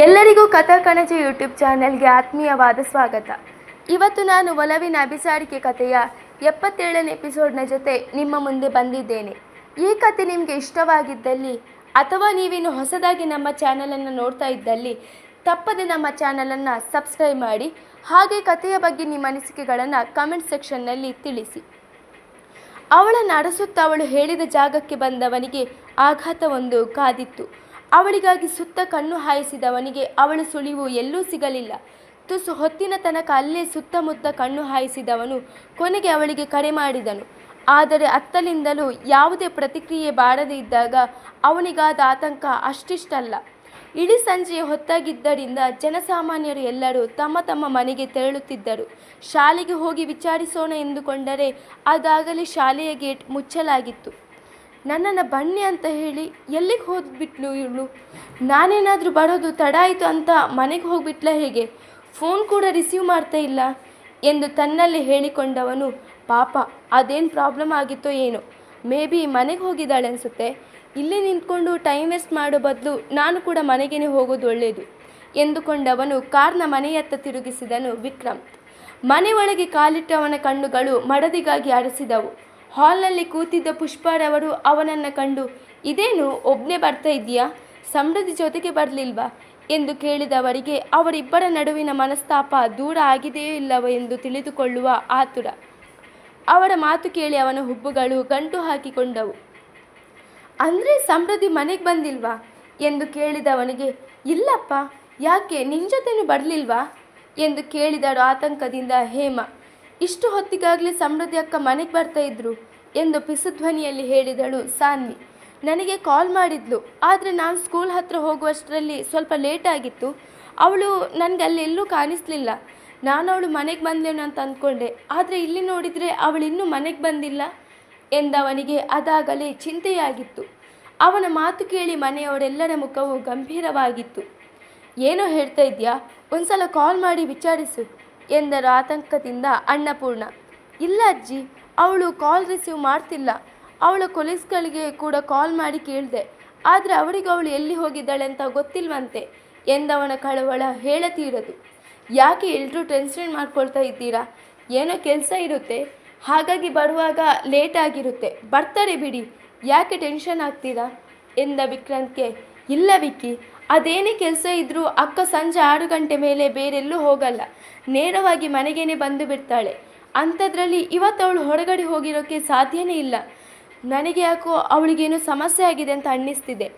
ಎಲ್ಲರಿಗೂ ಕಥಾ ಕಣಜ ಯೂಟ್ಯೂಬ್ ಚಾನೆಲ್ಗೆ ಆತ್ಮೀಯವಾದ ಸ್ವಾಗತ. ಇವತ್ತು ನಾನು ಒಲವಿನ ಅಭಿಸಾರಿಕೆ ಕಥೆಯ ಎಪ್ಪತ್ತೇಳನೇ ಎಪಿಸೋಡ್ನ ಜೊತೆ ನಿಮ್ಮ ಮುಂದೆ ಬಂದಿದ್ದೇನೆ. ಈ ಕತೆ ನಿಮಗೆ ಇಷ್ಟವಾಗಿದ್ದಲ್ಲಿ ಅಥವಾ ನೀವಿನ್ನು ಹೊಸದಾಗಿ ನಮ್ಮ ಚಾನಲನ್ನು ನೋಡ್ತಾ ಇದ್ದಲ್ಲಿ, ತಪ್ಪದೆ ನಮ್ಮ ಚಾನಲನ್ನು ಸಬ್ಸ್ಕ್ರೈಬ್ ಮಾಡಿ, ಹಾಗೆ ಕಥೆಯ ಬಗ್ಗೆ ನಿಮ್ಮ ಅನಿಸಿಕೆಗಳನ್ನು ಕಮೆಂಟ್ ಸೆಕ್ಷನ್ನಲ್ಲಿ ತಿಳಿಸಿ. ಅವಳನ್ನು ಅರಸುತ್ತ ಅವಳು ಹೇಳಿದ ಜಾಗಕ್ಕೆ ಬಂದವನಿಗೆ ಆಘಾತವೊಂದು ಕಾದಿತ್ತು. ಅವಳಿಗಾಗಿ ಸುತ್ತ ಕಣ್ಣು ಹಾಯಿಸಿದವನಿಗೆ ಅವಳ ಸುಳಿವು ಎಲ್ಲೂ ಸಿಗಲಿಲ್ಲ. ತುಸು ಹೊತ್ತಿನ ತನಕ ಅಲ್ಲೇ ಸುತ್ತಮುತ್ತ ಕಣ್ಣು ಹಾಯಿಸಿದವನು ಕೊನೆಗೆ ಅವಳಿಗೆ ಕರೆ ಮಾಡಿದನು. ಆದರೆ ಅತ್ತಲಿಂದಲೂ ಯಾವುದೇ ಪ್ರತಿಕ್ರಿಯೆ ಬಾರದೇ ಇದ್ದಾಗ ಅವನಿಗಾದ ಆತಂಕ ಅಷ್ಟಿಷ್ಟಲ್ಲ. ಇಡೀ ಸಂಜೆಯ ಹೊತ್ತಾಗಿದ್ದರಿಂದ ಜನಸಾಮಾನ್ಯರು ಎಲ್ಲರೂ ತಮ್ಮ ತಮ್ಮ ಮನೆಗೆ ತೆರಳುತ್ತಿದ್ದರು. ಶಾಲೆಗೆ ಹೋಗಿ ವಿಚಾರಿಸೋಣ ಎಂದುಕೊಂಡರೆ ಅದಾಗಲೇ ಶಾಲೆಯ ಗೇಟ್ ಮುಚ್ಚಲಾಗಿತ್ತು. ನನ್ನನ್ನು ಬನ್ನಿ ಅಂತ ಹೇಳಿ ಎಲ್ಲಿಗೆ ಹೋದ್ಬಿಟ್ಲು ಇವಳು? ನಾನೇನಾದರೂ ಬರೋದು ತಡ ಆಯಿತು ಅಂತ ಮನೆಗೆ ಹೋಗ್ಬಿಟ್ಲ ಹೇಗೆ? ಫೋನ್ ಕೂಡ ರಿಸೀವ್ ಮಾಡ್ತಾ ಇಲ್ಲ ಎಂದು ತನ್ನಲ್ಲಿ ಹೇಳಿಕೊಂಡವನು, ಪಾಪ, ಅದೇನು ಪ್ರಾಬ್ಲಮ್ ಆಗಿತ್ತೋ ಏನೋ? ಮೇ ಬಿ ಮನೆಗೆ ಹೋಗಿದ್ದಾಳೆ ಅನಿಸುತ್ತೆ. ಇಲ್ಲಿ ನಿಂತ್ಕೊಂಡು ಟೈಮ್ ವೇಸ್ಟ್ ಮಾಡೋ ಬದಲು ನಾನು ಕೂಡ ಮನೆಗೇನೆ ಹೋಗೋದು ಒಳ್ಳೆಯದು ಎಂದುಕೊಂಡವನು ಕಾರ್ನ ಮನೆಯತ್ತ ತಿರುಗಿಸಿದನು ವಿಕ್ರಮ್. ಮನೆ ಕಾಲಿಟ್ಟವನ ಕಣ್ಣುಗಳು ಮಡದಿಗಾಗಿ ಅರಸಿದವು. ಹಾಲ್ನಲ್ಲಿ ಕೂತಿದ್ದ ಪುಷ್ಪಾರವರು ಅವನನ್ನು ಕಂಡು, ಇದೇನು ಒಬ್ಬನೇ ಬರ್ತಾ ಇದೆಯಾ ಸಮೃದ್ಧಿ ಜೊತೆಗೆ ಬರಲಿಲ್ವಾ? ಎಂದು ಕೇಳಿದವರಿಗೆ, ಅವರಿಬ್ಬರ ನಡುವಿನ ಮನಸ್ತಾಪ ದೂರ ಆಗಿದೆಯೋ ಇಲ್ಲವೋ ಎಂದು ತಿಳಿದುಕೊಳ್ಳುವ ಆತುರ. ಅವರ ಮಾತು ಕೇಳಿ ಅವನ ಹುಬ್ಬುಗಳು ಗಂಟು ಹಾಕಿಕೊಂಡವು. ಅಂದರೆ ಸಮೃದ್ಧಿ ಮನೆಗೆ ಬಂದಿಲ್ವಾ? ಎಂದು ಕೇಳಿದವನಿಗೆ, ಇಲ್ಲಪ್ಪ, ಯಾಕೆ ನಿನ್ನ ಜೊತೆನೂ ಬರಲಿಲ್ವಾ? ಎಂದು ಕೇಳಿದಳು ಆತಂಕದಿಂದ ಹೇಮ. ಇಷ್ಟು ಹೊತ್ತಿಗಾಗಲೇ ಸಮೃದ್ಧಿ ಅಕ್ಕ ಮನೆಗೆ ಬರ್ತಾ ಇದ್ರು ಎಂದು ಪಿಸುಧ್ವನಿಯಲ್ಲಿ ಹೇಳಿದಳು ಸಾನ್ವಿ. ನನಗೆ ಕಾಲ್ ಮಾಡಿದ್ಲು, ಆದರೆ ನಾನು ಸ್ಕೂಲ್ ಹತ್ರ ಹೋಗುವಷ್ಟರಲ್ಲಿ ಸ್ವಲ್ಪ ಲೇಟ್ ಆಗಿತ್ತು. ಅವಳು ನನಗೆ ಅಲ್ಲೆಲ್ಲೂ ಕಾಣಿಸ್ಲಿಲ್ಲ. ನಾನು ಅವಳು ಮನೆಗೆ ಬಂದೇನು ಅಂತ ಅಂದ್ಕೊಂಡೆ, ಆದರೆ ಇಲ್ಲಿ ನೋಡಿದರೆ ಅವಳು ಇನ್ನೂ ಮನೆಗೆ ಬಂದಿಲ್ಲ ಎಂದವನಿಗೆ ಅದಾಗಲೇ ಚಿಂತೆಯಾಗಿತ್ತು. ಅವನ ಮಾತು ಕೇಳಿ ಮನೆಯವರೆಲ್ಲರ ಮುಖವು ಗಂಭೀರವಾಗಿತ್ತು. ಏನೋ ಹೇಳ್ತಾ ಇದೆಯಾ? ಒಂದ್ಸಲ ಕಾಲ್ ಮಾಡಿ ವಿಚಾರಿಸು. ಎಂದರು ಆತಂಕದಿಂದ ಅನ್ನಪೂರ್ಣ, ಇಲ್ಲ ಅಜ್ಜಿ, ಅವಳು ಕಾಲ್ ರಿಸೀವ್ ಮಾಡ್ತಿಲ್ಲ. ಅವಳ ಕೊಲೀಸ್ಗಳಿಗೆ ಕೂಡ ಕಾಲ್ ಮಾಡಿ ಕೇಳಿದೆ. ಆದರೆ ಅವಳಿಗೆ ಅವಳು ಎಲ್ಲಿ ಹೋಗಿದ್ದಾಳೆ ಅಂತ ಗೊತ್ತಿಲ್ವಂತೆ ಎಂದವನ ಕಳವಳ ಹೇಳತೀರದು. ಯಾಕೆ ಎಲ್ಲರೂ ಟೆನ್ಷನ್ ಮಾಡ್ಕೊಳ್ತಾ ಇದ್ದೀರಾ? ಏನೋ ಕೆಲಸ ಇರುತ್ತೆ. ಹಾಗಾಗಿ ಬರುವಾಗ ಲೇಟ್ ಆಗಿರುತ್ತೆ. ಬರ್ತಾರೆ ಬಿಡಿ. ಯಾಕೆ ಟೆನ್ಷನ್ ಆಗ್ತೀರಾ? ಎಂದ ವಿಕ್ರಾಂತ್ಗೆ, ಇಲ್ಲ ವಿಕ್ಕಿ ಅದೇನೇ ಕೆಲಸ ಇದ್ದರೂ ಅಕ್ಕ ಸಂಜೆ ಆರು ಗಂಟೆ ಮೇಲೆ ಬೇರೆಲ್ಲೂ ಹೋಗಲ್ಲ. ನೇರವಾಗಿ ಮನೆಗೇನೆ ಬಂದು ಬಿಡ್ತಾಳೆ. ಅಂಥದ್ರಲ್ಲಿ ಇವತ್ತು ಅವಳು ಹೊರಗಡೆ ಹೋಗಿರೋಕ್ಕೆ ಸಾಧ್ಯನೇ ಇಲ್ಲ. ನನಗೆ ಯಾಕೋ ಅವಳಿಗೇನು ಸಮಸ್ಯೆ ಆಗಿದೆ ಅಂತ ಅನ್ನಿಸ್ತಿದೆ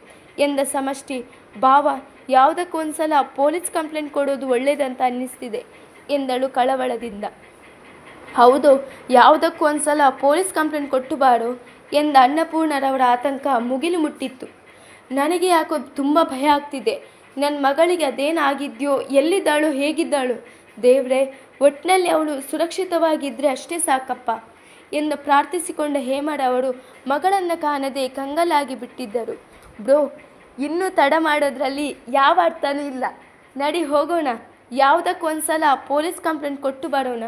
ಎಂದ ಸಮಷ್ಟಿ. ಭಾವ ಯಾವುದಕ್ಕೊಂದ್ಸಲ ಪೊಲೀಸ್ ಕಂಪ್ಲೇಂಟ್ ಕೊಡೋದು ಒಳ್ಳೇದಂತ ಅನ್ನಿಸ್ತಿದೆ ಎಂದಳು ಕಳವಳದಿಂದ. ಹೌದು, ಯಾವುದಕ್ಕೂ ಒಂದ್ಸಲ ಪೊಲೀಸ್ ಕಂಪ್ಲೇಂಟ್ ಕೊಟ್ಟು ಬಾರೋ ಎಂದ ಅನ್ನಪೂರ್ಣರವರ ಆತಂಕ ಮುಗಿಲು ಮುಟ್ಟಿತ್ತು. ನನಗೆ ಯಾಕೋ ತುಂಬ ಭಯ ಆಗ್ತಿದೆ. ನನ್ನ ಮಗಳಿಗೆ ಅದೇನಾಗಿದ್ಯೋ, ಎಲ್ಲಿದ್ದಾಳು, ಹೇಗಿದ್ದಾಳು. ದೇವರೇ ಒಟ್ಟಿನಲ್ಲಿ ಅವಳು ಸುರಕ್ಷಿತವಾಗಿದ್ದರೆ ಅಷ್ಟೇ ಸಾಕಪ್ಪ ಎಂದು ಪ್ರಾರ್ಥಿಸಿಕೊಂಡ ಹೇಮರವರು ಮಗಳನ್ನು ಕಾಣದೆ ಕಂಗಲಾಗಿ ಬಿಟ್ಟಿದ್ದರು. ಬ್ರೋ, ಇನ್ನೂ ತಡ ಮಾಡೋದ್ರಲ್ಲಿ ಯಾವ ಅರ್ಥನೂ ಇಲ್ಲ. ನಡಿ ಹೋಗೋಣ. ಯಾವುದಕ್ಕೊಂದ್ಸಲ ಪೊಲೀಸ್ ಕಂಪ್ಲೇಂಟ್ ಕೊಟ್ಟು ಬರೋಣ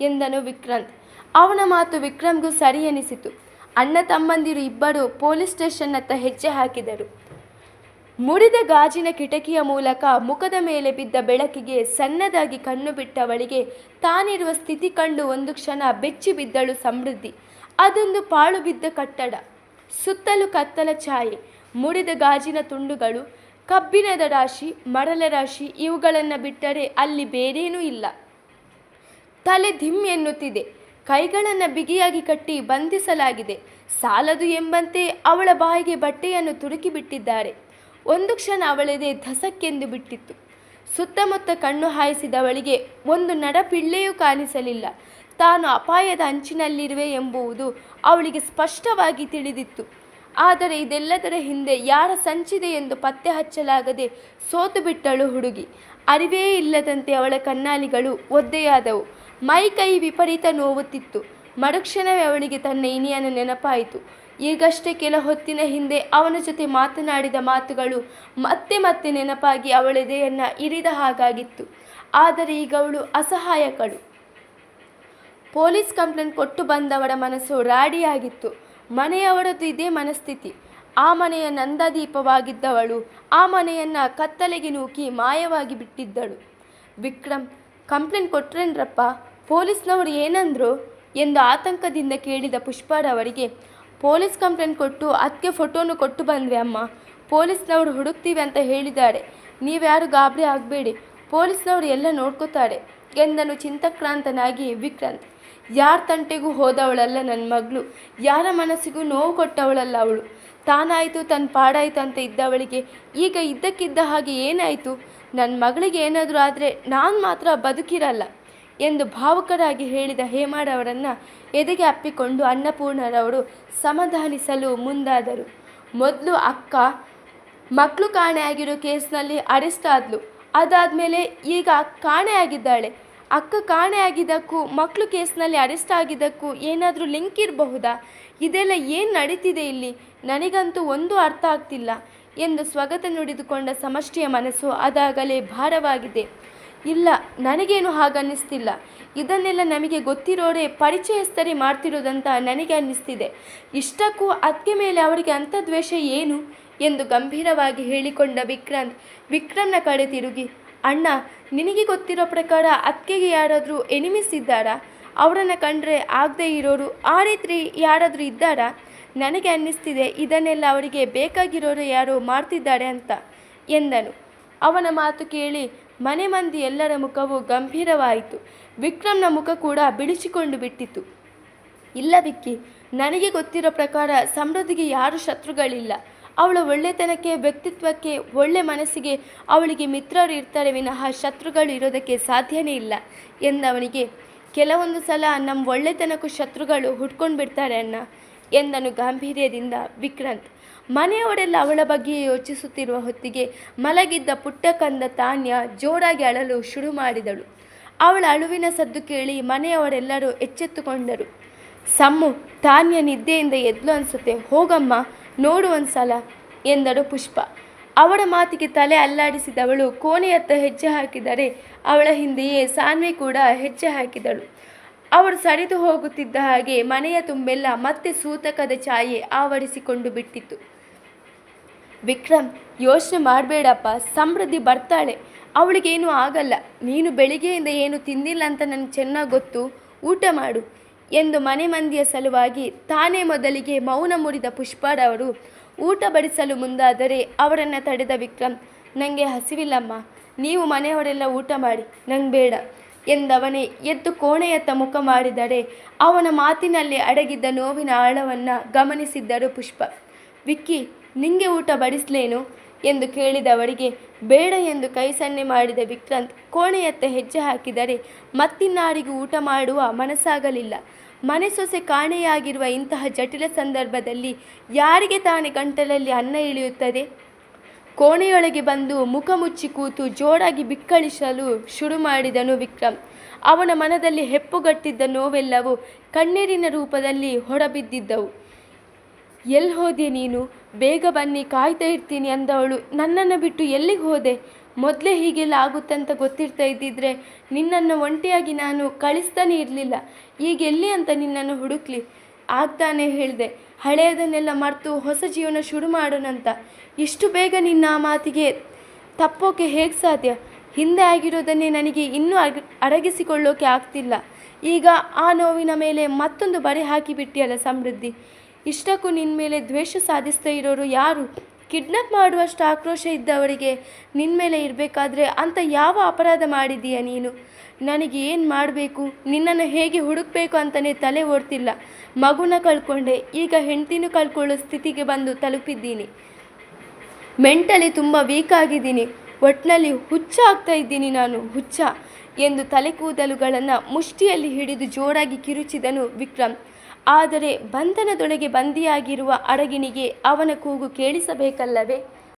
ಎಂದನು ವಿಕ್ರಾಂತ್. ಅವನ ಮಾತು ವಿಕ್ರಮ್ಗೂ ಸರಿ ಎನಿಸಿತು. ಅಣ್ಣ ತಮ್ಮಂದಿರು ಇಬ್ಬರು ಪೊಲೀಸ್ ಸ್ಟೇಷನ್ನತ್ತ ಹೆಜ್ಜೆ ಹಾಕಿದರು. ಮುರಿದ ಗಾಜಿನ ಕಿಟಕಿಯ ಮೂಲಕ ಮುಖದ ಮೇಲೆ ಬಿದ್ದ ಬೆಳಕಿಗೆ ಸಣ್ಣದಾಗಿ ಕಣ್ಣು ಬಿಟ್ಟವಳಿಗೆ ತಾನಿರುವ ಸ್ಥಿತಿ ಕಂಡು ಒಂದು ಕ್ಷಣ ಬೆಚ್ಚಿ ಬಿದ್ದಳು ಸಮೃದ್ಧಿ. ಅದೊಂದು ಪಾಳು ಬಿದ್ದ ಕಟ್ಟಡ. ಸುತ್ತಲೂ ಕತ್ತಲ ಛಾಯೆ. ಮುರಿದ ಗಾಜಿನ ತುಂಡುಗಳು, ಕಬ್ಬಿಣದ ರಾಶಿ, ಮರಳ ರಾಶಿ ಇವುಗಳನ್ನು ಬಿಟ್ಟರೆ ಅಲ್ಲಿ ಬೇರೇನೂ ಇಲ್ಲ. ತಲೆ ಧಿಮ್ ಎನ್ನುತ್ತಿದೆ. ಕೈಗಳನ್ನು ಬಿಗಿಯಾಗಿ ಕಟ್ಟಿ ಬಂಧಿಸಲಾಗಿದೆ. ಸಾಲದು ಎಂಬಂತೆ ಅವಳ ಬಾಯಿಗೆ ಬಟ್ಟೆಯನ್ನು ತುರುಕಿ ಬಿಟ್ಟಿದ್ದಾರೆ. ಒಂದು ಕ್ಷಣ ಅವಳದೆ ಧಸಕ್ಕೆಂದು ಬಿಟ್ಟಿತ್ತು. ಸುತ್ತಮುತ್ತ ಕಣ್ಣು ಹಾಯಿಸಿದವಳಿಗೆ ಒಂದು ನಡಪಿಳ್ಳೆಯೂ ಕಾಣಿಸಲಿಲ್ಲ. ತಾನು ಅಪಾಯದ ಅಂಚಿನಲ್ಲಿರುವೆ ಎಂಬುವುದು ಅವಳಿಗೆ ಸ್ಪಷ್ಟವಾಗಿ ತಿಳಿದಿತ್ತು. ಆದರೆ ಇದೆಲ್ಲದರ ಹಿಂದೆ ಯಾರ ಸಂಚಿದೆ ಎಂದು ಪತ್ತೆ ಹಚ್ಚಲಾಗದೆ ಸೋತು ಬಿಟ್ಟಳು ಹುಡುಗಿ. ಅರಿವೇ ಇಲ್ಲದಂತೆ ಅವಳ ಕಣ್ಣಾಲಿಗಳು ಒದ್ದೆಯಾದವು. ಮೈ ಕೈ ವಿಪರೀತ ನೋವುತ್ತಿತ್ತು. ಮರುಕ್ಷಣವೇ ಅವಳಿಗೆ ತನ್ನ ಇನಿಯನ ನೆನಪಾಯಿತು. ಈಗಷ್ಟೇ ಕೆಲ ಹೊತ್ತಿನ ಹಿಂದೆ ಅವನ ಜೊತೆ ಮಾತನಾಡಿದ ಮಾತುಗಳು ಮತ್ತೆ ಮತ್ತೆ ನೆನಪಾಗಿ ಅವಳೆದೆಯನ್ನು ಇರಿದ ಹಾಗಾಗಿತ್ತು. ಆದರೆ ಈಗ ಅವಳು ಅಸಹಾಯಕಳು. ಪೊಲೀಸ್ ಕಂಪ್ಲೇಂಟ್ ಕೊಟ್ಟು ಬಂದವರ ಮನಸ್ಸು ರಾಡಿಯಾಗಿತ್ತು. ಮನೆಯವರದ್ದು ಇದೇ ಮನಸ್ಥಿತಿ. ಆ ಮನೆಯ ನಂದದೀಪವಾಗಿದ್ದವಳು ಆ ಮನೆಯನ್ನು ಕತ್ತಲೆಗೆ ನೂಕಿ ಮಾಯವಾಗಿ ಬಿಟ್ಟಿದ್ದಳು. ವಿಕ್ರಮ್, ಕಂಪ್ಲೇಂಟ್ ಕೊಟ್ರೇನ್ರಪ್ಪ? ಪೊಲೀಸ್ನವರು ಏನಂದ್ರು ಎಂದು ಆತಂಕದಿಂದ ಕೇಳಿದ ಪುಷ್ಪಾರವರಿಗೆ ಪೊಲೀಸ್ ಕಂಪ್ಲೇಂಟ್ ಕೊಟ್ಟು ಅದಕ್ಕೆ ಫೋಟೋನು ಕೊಟ್ಟು ಬಂದ್ವಿ ಅಮ್ಮ. ಪೊಲೀಸ್ನವರು ಹುಡುಕ್ತೀವಿ ಅಂತ ಹೇಳಿದ್ದಾರೆ. ನೀವ್ಯಾರು ಗಾಬರಿ ಆಗಬೇಡಿ. ಪೊಲೀಸ್ನವರು ಎಲ್ಲ ನೋಡ್ಕೋತಾರೆ, ಎಂದನು ಚಿಂತಕ್ರಾಂತನಾಗಿ ವಿಕ್ರಾಂತ್. ಯಾರ ತಂಟೆಗೂ ಹೋದವಳಲ್ಲ ನನ್ನ ಮಗಳು. ಯಾರ ಮನಸ್ಸಿಗೂ ನೋವು ಕೊಟ್ಟವಳಲ್ಲ ಅವಳು. ತಾನಾಯಿತು ತನ್ನ ಪಾಡಾಯಿತು ಅಂತ ಇದ್ದವಳಿಗೆ. ಈಗ ಇದ್ದಕ್ಕಿದ್ದ ಹಾಗೆ ಏನಾಯಿತು? ನನ್ನ ಮಗಳಿಗೆ ಏನಾದರೂ ಆದರೆ ನಾನು ಮಾತ್ರ ಬದುಕಿರಲ್ಲ. ಎಂದು ಭಾವುಕರಾಗಿ ಹೇಳಿದ ಹೇಮಾಡವರನ್ನು ಎದೆಗೆ ಅಪ್ಪಿಕೊಂಡು ಅನ್ನಪೂರ್ಣರವರು ಸಮಾಧಾನಿಸಲು ಮುಂದಾದರು. ಮೊದಲು ಅಕ್ಕ ಮಕ್ಕಳು ಕಾಣೆಯಾಗಿರೋ ಕೇಸ್ನಲ್ಲಿ ಅರೆಸ್ಟ್ ಆದ್ಲು. ಅದಾದಮೇಲೆ ಈಗ ಕಾಣೆಯಾಗಿದ್ದಾಳೆ ಅಕ್ಕ ಕಾಣೆಯಾಗಿದ್ದಕ್ಕೂ ಮಕ್ಕಳು ಕೇಸ್ನಲ್ಲಿ ಅರೆಸ್ಟ್ ಆಗಿದ್ದಕ್ಕೂ ಏನಾದರೂ ಲಿಂಕ್ ಇರಬಹುದಾ? ಇದೆಲ್ಲ ಏನು ನಡೀತಿದೆ ಇಲ್ಲಿ? ನನಗಂತೂ ಒಂದು ಅರ್ಥ ಆಗ್ತಿಲ್ಲ ಎಂದು ಸ್ವಗತ ನುಡಿದುಕೊಂಡ ಸಮಷ್ಟಿಯ ಮನಸ್ಸು ಅದಾಗಲೇ ಭಾರವಾಗಿದೆ. ಇಲ್ಲ, ನನಗೇನು ಹಾಗನ್ನಿಸ್ತಿಲ್ಲ. ಇದನ್ನೆಲ್ಲ ನಮಗೆ ಗೊತ್ತಿರೋರೇ ಪರಿಚಯಸ್ಥರೇ ಮಾಡ್ತಿರೋದಂತ ನನಗೆ ಅನ್ನಿಸ್ತಿದೆ. ಇಷ್ಟಕ್ಕೂ ಅತ್ತೆ ಮೇಲೆ ಅವರಿಗೆ ಅಂಥ ದ್ವೇಷ ಏನು? ಎಂದು ಗಂಭೀರವಾಗಿ ಹೇಳಿಕೊಂಡ ವಿಕ್ರಾಂತ್, ವಿಕ್ರಮ್ನ ಕಡೆ ತಿರುಗಿ, ಅಣ್ಣ, ನಿನಗೆ ಗೊತ್ತಿರೋ ಪ್ರಕಾರ ಅತ್ತಿಗೆಗೆ ಯಾರಾದರೂ ಎನಿಮಿಸ್ ಇದ್ದಾರಾ? ಅವರನ್ನು ಕಂಡ್ರೆ ಆಗದೇ ಇರೋರು ಆ ರೀತಿ ಯಾರಾದರೂ ಇದ್ದಾರಾ? ನನಗೆ ಅನ್ನಿಸ್ತಿದೆ ಇದನ್ನೆಲ್ಲ ಅವರಿಗೆ ಬೇಕಾಗಿರೋರು ಯಾರೋ ಮಾಡ್ತಿದ್ದಾರೆ ಅಂತ, ಎಂದನು. ಅವನ ಮಾತು ಕೇಳಿ ಮನೆ ಮಂದಿ ಎಲ್ಲರ ಮುಖವು ಗಂಭೀರವಾಯಿತು. ವಿಕ್ರಮ್ನ ಮುಖ ಕೂಡ ಬಿಡಿಸಿಕೊಂಡು ಬಿಟ್ಟಿತು. ಇಲ್ಲ ವಿಕ್ಕಿ, ನನಗೆ ಗೊತ್ತಿರೋ ಪ್ರಕಾರ ಸಮೃದ್ಧಿಗೆ ಯಾರು ಶತ್ರುಗಳಿಲ್ಲ. ಅವಳ ಒಳ್ಳೆತನಕ್ಕೆ, ವ್ಯಕ್ತಿತ್ವಕ್ಕೆ, ಒಳ್ಳೆ ಮನಸ್ಸಿಗೆ ಅವಳಿಗೆ ಮಿತ್ರರು ಇರ್ತಾರೆ ವಿನಃ ಶತ್ರುಗಳು ಇರೋದಕ್ಕೆ ಸಾಧ್ಯನೇ ಇಲ್ಲ ಎಂದವನಿಗೆ, ಕೆಲವೊಂದು ಸಲ ನಮ್ಮ ಒಳ್ಳೆತನಕ್ಕೂ ಶತ್ರುಗಳು ಹುಡ್ಕೊಂಡು ಬಿಡ್ತಾರೆ ಅಣ್ಣ. ಎಂದನು ಗಾಂಭೀರ್ಯದಿಂದ ವಿಕ್ರಾಂತ್. ಮನೆಯವರೆಲ್ಲ ಅವಳ ಬಗ್ಗೆ ಯೋಚಿಸುತ್ತಿರುವ ಹೊತ್ತಿಗೆ ಮಲಗಿದ್ದ ಪುಟ್ಟ ಕಂದ ತಾನ್ಯ ಜೋರಾಗಿ ಅಳಲು ಶುರು ಮಾಡಿದಳು. ಅವಳ ಅಳುವಿನ ಸದ್ದು ಕೇಳಿ ಮನೆಯವರೆಲ್ಲರೂ ಎಚ್ಚೆತ್ತುಕೊಂಡರು. ಸಮ್ಮು, ತಾನ್ಯ ನಿದ್ದೆಯಿಂದ ಎದ್ಲು ಅನ್ಸುತ್ತೆ. ಹೋಗಮ್ಮ, ನೋಡು ಒಂದ್ಸಲ, ಎಂದರು ಪುಷ್ಪ. ಅವಳ ಮಾತಿಗೆ ತಲೆ ಅಲ್ಲಾಡಿಸಿದವಳು ಕೋಣೆಯತ್ತ ಹೆಜ್ಜೆ ಹಾಕಿದರೆ ಅವಳ ಹಿಂದೆಯೇ ಸಾನ್ವಿ ಕೂಡ ಹೆಜ್ಜೆ ಹಾಕಿದಳು. ಅವರು ಸರಿದು ಹೋಗುತ್ತಿದ್ದ ಹಾಗೆ ಮನೆಯ ತುಂಬೆಲ್ಲ ಮತ್ತೆ ಸೂತಕದ ಛಾಯೆ ಆವರಿಸಿಕೊಂಡು ಬಿಟ್ಟಿತ್ತು. ವಿಕ್ರಮ್, ಯೋಚನೆ ಮಾಡಬೇಡಪ್ಪ, ಸಮೃದ್ಧಿ ಬರ್ತಾಳೆ. ಅವಳಿಗೇನು ಆಗಲ್ಲ. ನೀನು ಬೆಳಿಗ್ಗೆಯಿಂದ ಏನು ತಿಂದಿಲ್ಲ ಅಂತ ನನಗೆ ಚೆನ್ನಾಗಿ ಗೊತ್ತು. ಊಟ ಮಾಡು ಎಂದು ಮನೆ ಮಂದಿಯ ಸಲುವಾಗಿ ತಾನೇ ಮೊದಲಿಗೆ ಮೌನ ಮುರಿದ ಪುಷ್ಪಾರವರು ಊಟ ಬಡಿಸಲು ಮುಂದಾದರೆ ಅವರನ್ನು ತಡೆದ ವಿಕ್ರಮ್ ನನಗೆ ಹಸಿವಿಲ್ಲಮ್ಮ. ನೀವು ಮನೆಯವರೆಲ್ಲ ಊಟ ಮಾಡಿ. ನಂಗೆ ಬೇಡ. ಎಂದವನೇ ಎದ್ದು ಕೋಣೆಯತ್ತ ಮುಖ ಮಾಡಿದರೆ ಅವನ ಮಾತಿನಲ್ಲಿ ಅಡಗಿದ್ದ ನೋವಿನ ಆಳವನ್ನು ಗಮನಿಸಿದ್ದರು ಪುಷ್ಪ. ವಿಕ್ಕಿ, ನಿಂಗೆ ಊಟ ಬಡಿಸ್ಲೇನು? ಎಂದು ಕೇಳಿದವರಿಗೆ ಬೇಡ ಎಂದು ಕೈ ಸನ್ನೆ ಮಾಡಿದ ವಿಕ್ರಾಂತ್ ಕೋಣೆಯತ್ತ ಹೆಜ್ಜೆ ಹಾಕಿದರೆ ಮತ್ತಿನ್ನಾರಿಗೂ ಊಟ ಮಾಡುವ ಮನಸ್ಸಾಗಲಿಲ್ಲ. ಮನೆ ಸೊಸೆ ಕಾಣೆಯಾಗಿರುವ ಇಂತಹ ಜಟಿಲ ಸಂದರ್ಭದಲ್ಲಿ ಯಾರಿಗೆ ತಾನೇ ಗಂಟಲಲ್ಲಿ ಅನ್ನ ಇಳಿಯುತ್ತದೆ? ಕೋಣೆಯೊಳಗೆ ಬಂದು ಮುಖ ಮುಚ್ಚಿ ಕೂತು ಜೋರಾಗಿ ಬಿಕ್ಕಳಿಸಲು ಶುರು ಮಾಡಿದನು ವಿಕ್ರಮ್. ಅವನ ಮನದಲ್ಲಿ ಹೆಪ್ಪುಗಟ್ಟಿದ್ದ ನೋವೆಲ್ಲವೂ ಕಣ್ಣೀರಿನ ರೂಪದಲ್ಲಿ ಹೊರಬಿದ್ದಿದ್ದವು. ಎಲ್ಲಿ ಹೋದೆ ನೀನು? ಬೇಗ ಬನ್ನಿ, ಕಾಯ್ತಾ ಇರ್ತೀನಿ ಅಂದವಳು. ನನ್ನನ್ನು ಬಿಟ್ಟು ಎಲ್ಲಿಗೆ ಹೋದೆ? ಮೊದಲೇ ಹೀಗೆಲ್ಲ ಆಗುತ್ತೆ ಅಂತ ಗೊತ್ತಿರ್ತಾ ಇದ್ದಿದ್ರೆ ನಿನ್ನನ್ನು ಒಂಟಿಯಾಗಿ ನಾನು ಕಳಿಸ್ತಾನೆ ಇರಲಿಲ್ಲ. ಈಗ ಎಲ್ಲಿ ಅಂತ ನಿನ್ನನ್ನು ಹುಡುಕ್ಲಿ? ಆಗ್ತಾನೆ ಹೇಳಿದೆ. ಹಳೆಯದನ್ನೆಲ್ಲ ಮರೆತು ಹೊಸ ಜೀವನ ಶುರು ಮಾಡೋಣಂತ. ಇಷ್ಟು ಬೇಗ ನಿನ್ನ ಮಾತಿಗೆ ತಪ್ಪೋಕೆ ಹೇಗೆ ಸಾಧ್ಯ? ಹಿಂದೆ ಆಗಿರೋದನ್ನೇ ನನಗೆ ಇನ್ನೂ ಅಡಗಿಸಿಕೊಳ್ಳೋಕೆ ಆಗ್ತಿಲ್ಲ. ಈಗ ಆ ನೋವಿನ ಮೇಲೆ ಮತ್ತೊಂದು ಬರೆ ಹಾಕಿಬಿಟ್ಟಿಯಲ್ಲ ಸಮೃದ್ಧಿ. ಇಷ್ಟಕ್ಕೂ ನಿನ್ನ ಮೇಲೆ ದ್ವೇಷ ಸಾಧಿಸ್ತಾ ಇರೋರು ಯಾರು? ಕಿಡ್ನಾಪ್ ಮಾಡುವಷ್ಟು ಆಕ್ರೋಶ ಇದ್ದವರಿಗೆ ನಿನ್ನ ಮೇಲೆ ಇರಬೇಕಾದ್ರೆ ಅಂತ ಯಾವ ಅಪರಾಧ ಮಾಡಿದೀಯ ನೀನು? ನನಗೆ ಏನು ಮಾಡಬೇಕು? ನಿನ್ನನ್ನು ಹೇಗೆ ಹುಡುಕಬೇಕು ಅಂತಲೇ ತಲೆ ಓಡ್ತಿಲ್ಲ. ಮಗುನ ಕಳ್ಕೊಂಡೆ. ಈಗ ಹೆಂಡ್ತಿನೂ ಕಳ್ಕೊಳ್ಳೋ ಸ್ಥಿತಿಗೆ ಬಂದು ತಲುಪಿದ್ದೀನಿ. ಮೆಂಟಲಿ ತುಂಬ ವೀಕ್ ಆಗಿದ್ದೀನಿ. ಒಟ್ಟಿನಲ್ಲಿ ಹುಚ್ಚ ಆಗ್ತಾ ಇದ್ದೀನಿ ನಾನು. ಹುಚ್ಚ ಎಂದು ತಲೆ ಕೂದಲುಗಳನ್ನು ಮುಷ್ಟಿಯಲ್ಲಿ ಹಿಡಿದು ಜೋರಾಗಿ ಕಿರುಚಿದನು ವಿಕ್ರಮ್. ಆದರೆ ಬಂಧನದೊಳಗೆ ಬಂದಿಯಾಗಿರುವ ಅಡಗಿನಿಗೆ ಅವನ ಕೂಗು ಕೇಳಿಸಬೇಕಲ್ಲವೇ?